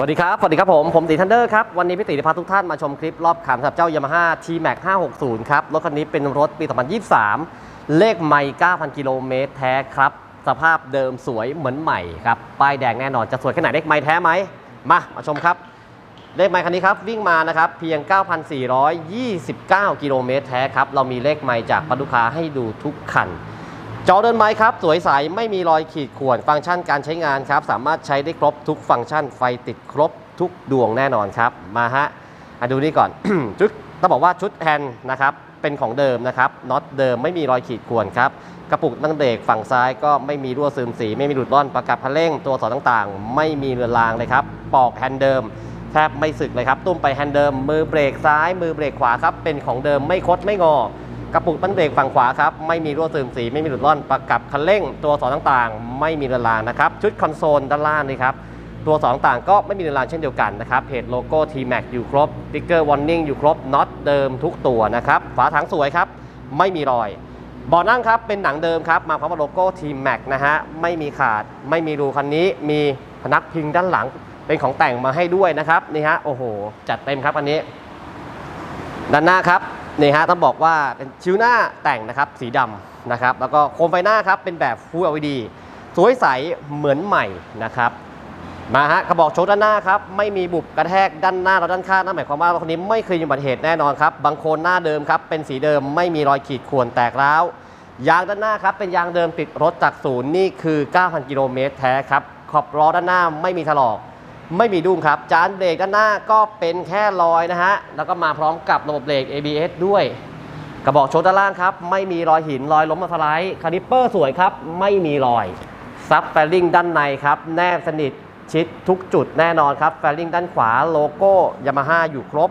สวัสดีครับ สวัสดีครับผม ผมตีทันเดอร์ครับ วันนี้พี่ตีจะพาทุกท่านมาชมคลิปรอบขันสำหรับเจ้า Yamaha T-Max 560 ครับ รถคันนี้เป็นรถปี 2023 เลขไม่9,000 กิโลเมตรแท้ครับ สภาพเดิมสวยเหมือนใหม่ครับ ป้ายแดงแน่นอน จะสวยแค่ไหนเลขไม่แท้ไหม มา มาชมครับ เลขไมค์คันนี้ครับ วิ่งมานะครับ เพียง 9,429 กิโลเมตรแท้ครับ เรามีเลขไมค์จากปัตุคาให้ดูทุกคัน จอเดินไม้ครับ สวยใสไม่มีรอยขีดข่วนฟังก์ชันการใช้งานครับ สามารถใช้ได้ครบทุกฟังก์ชันไฟติดครบทุกดวงแน่นอนครับ มาฮะอะดูนี่ก่อน ชุดต้องบอกว่าชุดแฮนด์นะครับ เป็นของเดิมนะครับน็อตเดิมไม่มีรอยขีดข่วนครับ กระปุกตั้งเบรกฝั่งซ้ายก็ไม่มีรั่วซึมสี ไม่มีหลุดร่อนประกับพันเร่งตัวสอนต่างๆ ไม่มีเรือนรางเลยครับปอกแฮนด์เดิมแทบไม่สึกเลยครับ ตุ้มไปแฮนด์เดิมมือเบรกซ้าย มือเบรกขวาครับเป็นของเดิมไม่คดไม่งอ กระปุกตั้งเบรกฝั่งขวาครับไม่มีรั่วซึมสีไม่มีหลุดร่อนประกับคันเร่ง ตัวสอนต่างๆ ไม่มีเรือนรางนะครับชุดคอนโซลด้านล่างนี่ครับตัวสองต่างก็ไม่มีเรือนรางเช่นเดียวกันนะครับเพจโลโก้ T-Max อยู่ครบติ๊กเกอร์วอร์นิ่งอยู่ครบน็อตเดิมทุกตัวนะครับฝาถังสวยครับไม่มีรอยเบาะนั่งครับเป็นหนังเดิมครับมาพร้อมกับโลโก้ T-Max นะฮะไม่มีขาดไม่มีรูคันนี้มีพนักพิงด้านหลังเป็นของแต่งมาให้ด้วยนะครับนี่ฮะโอ้โหจัดเต็มครับอันนี้ ด้านหน้าครับ นี่ฮะต้องบอกว่าเป็นชิวหน้าแต่งนะครับสีดำนะครับ แล้วก็โคมไฟหน้าครับเป็นแบบ Full LED สวยใสเหมือนใหม่นะครับมาฮะกระบอกโชว์ด้านหน้าครับไม่มีบุบกระแทกด้านหน้าและด้านข้างนั่นหมายความว่ารถคันนี้ไม่เคยมีอุบัติเหตุแน่นอนครับบางโคนหน้าเดิมครับเป็นสีเดิมไม่มีรอยขีดข่วนแตกร้าวยางด้านหน้าครับเป็นยางเดิมติดรถจากศูนย์นี่คือ 9,000 กิโลเมตรแท้ครับขอบล้อด้านหน้าไม่มีถลอก ไม่มีดุ้งครับ จานเบรกด้านหน้าก็เป็นแค่รอยนะฮะ แล้วก็มาพร้อมกับระบบเบรก ABS ด้วย กระบอกโชว์ด้านล่างครับ ไม่มีรอยหินรอยล้มมาสไลด์คาลิปเปอร์สวยครับ ไม่มีรอย ซับแฟลลิงด้านในครับ แนบสนิทชิดทุกจุดแน่นอนครับ แฟลลิงด้านขวาโลโก้ยามาฮ่าอยู่ครบ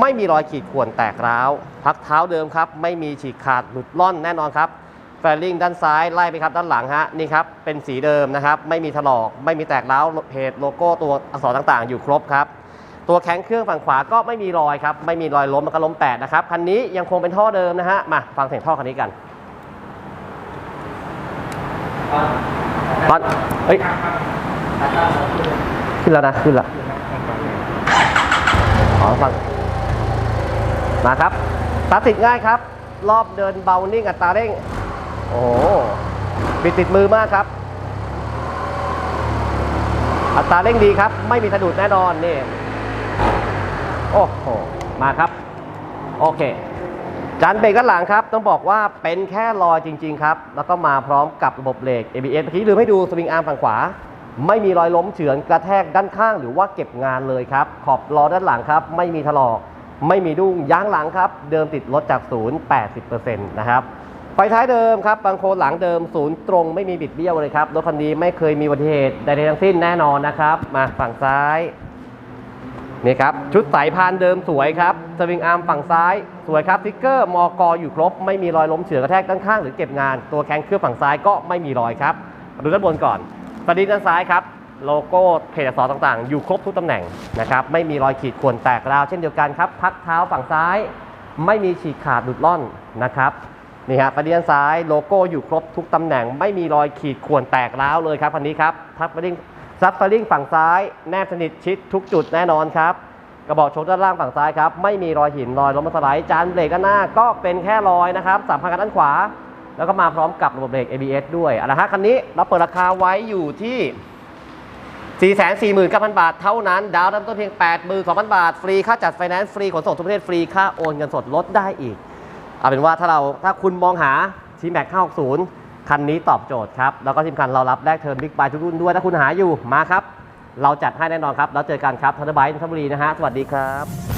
ไม่มีรอยขีดข่วนแตกร้าว พักเท้าเดิมครับ ไม่มีฉีกขาดหลุดล่อนแน่นอนครับ ฟลลิ่งด้านซ้ายไล่ไปครับด้านหลังฮะนี่ครับเป็นสีเดิมนะครับ ไม่มีถลอกไม่มีแตกร้าวเพจโลโก้ตัวอักษรต่างๆ อยู่ครบครับตัวแข็งเครื่องฝั่งขวาก็ไม่มีรอยครับไม่มีรอยล้มมันก็ล้มแปดนะครับคันนี้ยังคงเป็นท่อเดิมนะฮะมาฟังเสียงท่อคันนี้กันตอนเฮ้ยขึ้นแล้วนะขึ้นแล้วอ๋อฟังมาครับสตาร์ทติดง่ายครับ รอบเดินเบานิ่งอัตราเร่ง โอ้บิดติดมือมากครับ อัตราเร่งดีครับ ไม่มีสะดุดแน่นอนนี่ โอ้โห มาครับ โอเค จานเบรกด้านหลังครับ ต้องบอกว่าเป็นแค่รอยจริง ๆ ครับ แล้วก็มาพร้อมกับระบบเบรก ABS เมื่อกี้ลืมให้ดูสวิงอาร์มฝั่งขวา ไม่มีรอยล้มเฉือนกระแทกด้านข้าง หรือว่าเก็บงานเลยครับ ขอบล้อด้านหลังครับ ไม่มีถลอก ไม่มีดุ้งยางหลังครับ เดิมติดรถจากศูนย์80%นะครับ ไฟท้ายเดิมครับบางโคหลังเดิมศูนย์ตรงไม่มีบิดเบี้ยวเลยครับรถคันนี้ไม่เคยมีอุบัติเหตุใดๆทั้งสิ้นแน่นอนนะครับ มาฝั่งซ้ายนี่ครับชุดสายพานเดิมสวยครับสวิงอาร์มฝั่งซ้าย สวยครับสติ๊กเกอร์มอกอยู่ครบ ไม่มีรอยล้มเฉือกระแทกด้านข้างหรือเก็บงาน ตัวแข้งเครื่องฝั่งซ้ายก็ไม่มีรอยครับดูด้านบนก่อนสลิงด้านซ้ายครับโลโก้เพจอักษรต่างๆ อยู่ครบทุกตำแหน่งนะครับไม่มีรอยขีดข่วนแตกราวเช่นเดียวกันครับพักเท้าฝั่งซ้าย ไม่มีฉีกขาดหลุดล่อนนะครับ นี่ฮะประเด็นซ้ายโลโก้อยู่ครบทุกตำแหน่ง ไม่มีรอยขีดข่วนแตกร้าวเลยครับคันนี้ครับทับประเด็นซับฟลิงฝั่งซ้ายแนบสนิทชิดทุกจุดแน่นอนครับกระบอกโชกด้านล่างฝั่งซ้ายครับไม่มีรอยหินรอยล้มสไลด์จานเบรกด้านหน้าก็เป็นแค่รอยนะครับสัมพันกับด้านขวา แล้วก็มาพร้อมกับระบบเบรก ABS ด้วยอาละฮะคันนี้เราเปิดราคาไว้อยู่ที่ 449,000 บาทเท่านั้น ดาวน์เริ่มต้นเพียง 82,000 บาท ฟรีค่าจัดไฟแนนซ์ฟรีขนส่งทุกประเทศฟรีค่าโอนเงินสดลดได้อีก เอาเป็นว่าถ้าเราถ้าคุณมองหา T-Max 560 คันนี้ตอบโจทย์ครับ แล้วก็ทีมคันเรารับแลกเทิร์นบิ๊กไบทุกรุ่นด้วย ถ้าคุณหาอยู่มาครับ เราจัดให้แน่นอนครับ แล้วเจอกันครับทันเดอร์ไบท์นนทบุรีนะฮะสวัสดีครับ